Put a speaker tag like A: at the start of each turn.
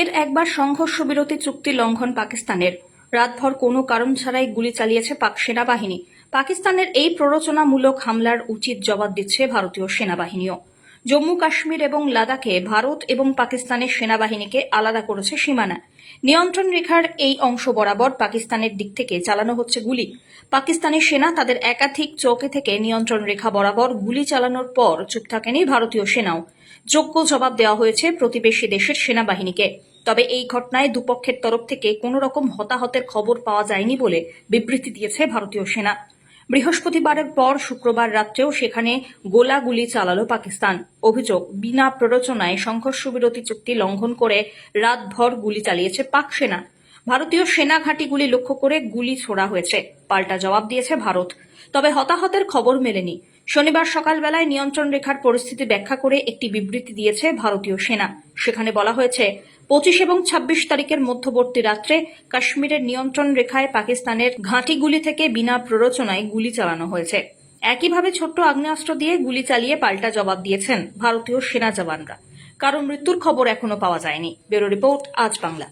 A: এর একবার সংঘর্ষ বিরতি চুক্তি লঙ্ঘন পাকিস্তানের। রাতভর কোনো কারণ ছাড়াই গুলি চালিয়েছে পাক সেনাবাহিনী। পাকিস্তানের এই প্ররোচনামূলক হামলার উচিত জবাব দিচ্ছে ভারতীয় সেনাবাহিনীও। জম্মু কাশ্মীর এবং লাদাখে ভারত এবং পাকিস্তানের সেনাবাহিনীকে আলাদা করেছে সীমানা। নিয়ন্ত্রণ রেখার এই অংশ বরাবর পাকিস্তানের দিক থেকে চালানো হচ্ছে গুলি। পাকিস্তানের সেনা তাদের একাধিক চৌকি থেকে নিয়ন্ত্রণ রেখা বরাবর গুলি চালানোর পর চুপ থাকেনি ভারতীয় সেনাও। যোগ্য জবাব দেওয়া হয়েছে প্রতিবেশী দেশের সেনাবাহিনীকে। তবে এই ঘটনায় দুপক্ষের তরফ থেকে কোনো রকম হতাহতের খবর পাওয়া যায়নি বলে বিবৃতি দিয়েছে ভারতীয় সেনা। বৃহস্পতিবারের পর শুক্রবার রাত্রেও সেখানে গোলাগুলি চালালো পাকিস্তান। অভিযোগ, বিনা প্ররোচনায় সংঘর্ষ বিরতি চুক্তি লঙ্ঘন করে রাতভর গুলি চালিয়েছে পাক সেনা। ভারতীয় সেনা ঘাঁটিগুলি লক্ষ্য করে গুলি ছোড়া হয়েছে। পাল্টা জবাব দিয়েছে ভারত। তবে হতাহতের খবর মেলেনি। শনিবার সকালবেলায় নিয়ন্ত্রণ রেখার পরিস্থিতি ব্যাখ্যা করে একটি বিবৃতি দিয়েছে ভারতীয় সেনা। সেখানে বলা হয়েছে পঁচিশ এবং ছাব্বিশ তারিখের মধ্যবর্তী রাত্রে কাশ্মীরের নিয়ন্ত্রণ রেখায় পাকিস্তানের ঘাঁটিগুলি থেকে বিনা প্ররোচনায় গুলি চালানো হয়েছে। একইভাবে ছোট্ট আগ্নেয়াস্ত্র দিয়ে গুলি চালিয়ে পাল্টা জবাব দিয়েছেন ভারতীয় সেনা জওয়ানরা। কারণ মৃত্যুর খবর এখনও পাওয়া যায়নি। ব্যুরো রিপোর্ট, আজ বাংলা।